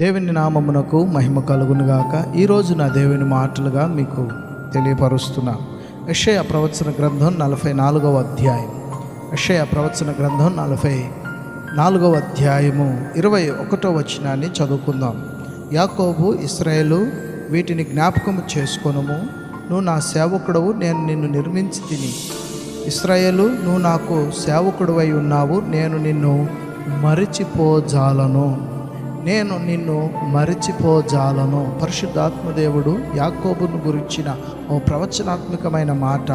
దేవుని నామమునకు మహిమ కలుగునుగాక. ఈరోజు నా దేవుని మాటలుగా మీకు తెలియపరుస్తున్నా. యషయ ప్రవచన గ్రంథం నలభై నాలుగవ అధ్యాయం. యషయ ప్రవచన గ్రంథం నలభై నాలుగవ అధ్యాయము ఇరవై ఒకటో వచనాన్ని చదువుకుందాం. యాకోబు ఇస్రాయేలు వీటిని జ్ఞాపకము చేసుకొనుము. నువ్వు నా సేవకుడవు నేను నిన్ను నిర్మించి తిని. ఇస్రాయేలు నువ్వు నాకు సేవకుడివై ఉన్నావు నేను నిన్ను మరిచిపోజాలను. నేను నిన్ను మరిచిపోజాలను. పరిశుద్ధాత్మదేవుడు యాకోబును గురించిన ఓ ప్రవచనాత్మకమైన మాట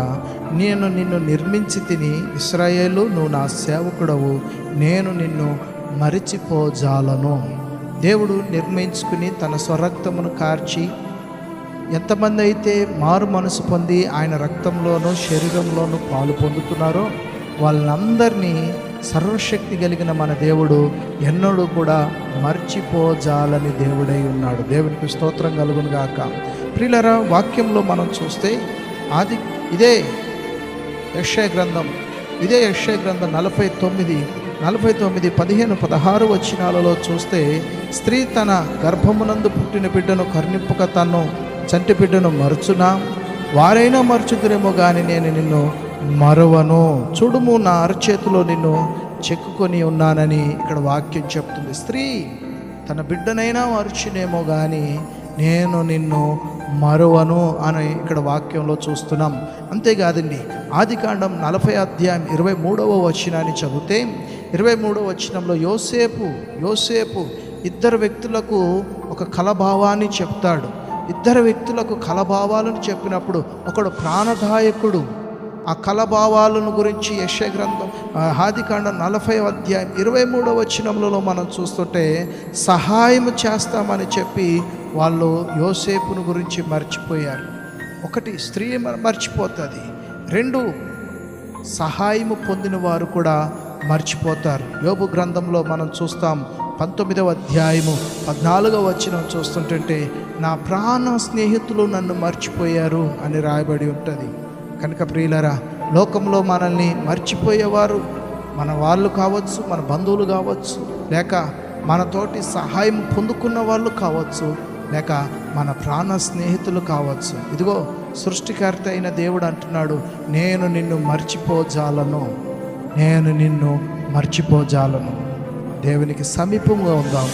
నేను నిన్ను నిర్మించి తిని ఇస్రాయేలు నువ్వు నా సేవకుడవు. నేను నిన్ను మరిచిపోజాలను. దేవుడు నిర్మించుకుని తన స్వరక్తమును కార్చి ఎంతమంది అయితే మారు మనసు పొంది ఆయన రక్తంలోనూ శరీరంలోనూ పాలు పొందుతున్నారో వాళ్ళందరినీ సర్వశక్తి కలిగిన మన దేవుడు ఎన్నడూ కూడా మర్చిపోజాలని దేవుడై ఉన్నాడు. దేవునికి స్తోత్రం కలుగును గాక. ప్రిలరా వాక్యంలో మనం చూస్తే ఆది ఇదే యక్షయ గ్రంథం ఇదే యక్షయ గ్రంథం నలభై తొమ్మిది నలభై తొమ్మిది పదిహేను పదహారు వచ్చినాలలో చూస్తే స్త్రీ తన గర్భమునందు పుట్టిన బిడ్డను కర్ణింపక తను చంటి బిడ్డను మరచునా? వారైనా మరచుదురేమో కానీ నేను నిన్ను మరవను. చూడుము నా అరచేతిలో నిన్ను చెక్కుకొని ఉన్నానని ఇక్కడ వాక్యం చెప్తుంది. స్త్రీ తన బిడ్డనైనా మరుచునేమో కానీ నేను నిన్ను మరువను అని ఇక్కడ వాక్యంలో చూస్తున్నాం. అంతేకాదండి ఆది కాండం నలభై అధ్యాయం ఇరవై మూడవ వచనాన్ని చదివితే ఇరవై మూడవ వచనంలో యోసేపు యోసేపు ఇద్దరు వ్యక్తులకు ఒక కలభావాన్ని చెప్తాడు. ఇద్దరు వ్యక్తులకు కలభావాలను చెప్పినప్పుడు ఒకడు ప్రాణదాయకుడు ఆ కలభావాలను గురించి యశ గ్రంథం ఆ, నలభై అధ్యాయం ఇరవై మూడవ వచనములలో మనం చూస్తుంటే సహాయం చేస్తామని చెప్పి వాళ్ళు యోసేపును గురించి మర్చిపోయారు. ఒకటి స్త్రీ మ- మర్చిపోతుంది. రెండు సహాయము పొందిన వారు కూడా మర్చిపోతారు. యోగు గ్రంథంలో మనం చూస్తాం పంతొమ్మిదవ అధ్యాయము పద్నాలుగవ వచనం చూస్తుంటే నా ప్రాణ స్నేహితులు నన్ను మర్చిపోయారు అని రాయబడి ఉంటుంది. కనుక ప్రియులరా లోకంలో మనల్ని మర్చిపోయేవారు మన వాళ్ళు కావచ్చు మన బంధువులు కావచ్చు లేక మనతోటి సహాయం పొందుకున్న వాళ్ళు కావచ్చు లేక మన ప్రాణ స్నేహితులు కావచ్చు. ఇదిగో సృష్టికర్త అయిన దేవుడు అంటున్నాడు నేను నిన్ను మర్చిపోజాలను. నేను నిన్ను మర్చిపోజాలను. దేవునికి సమీపంగా ఉందాం.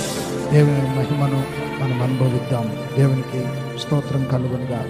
దేవుని మహిమను మనం అనుభవిద్దాం. దేవునికి స్తోత్రం కలుగునిగా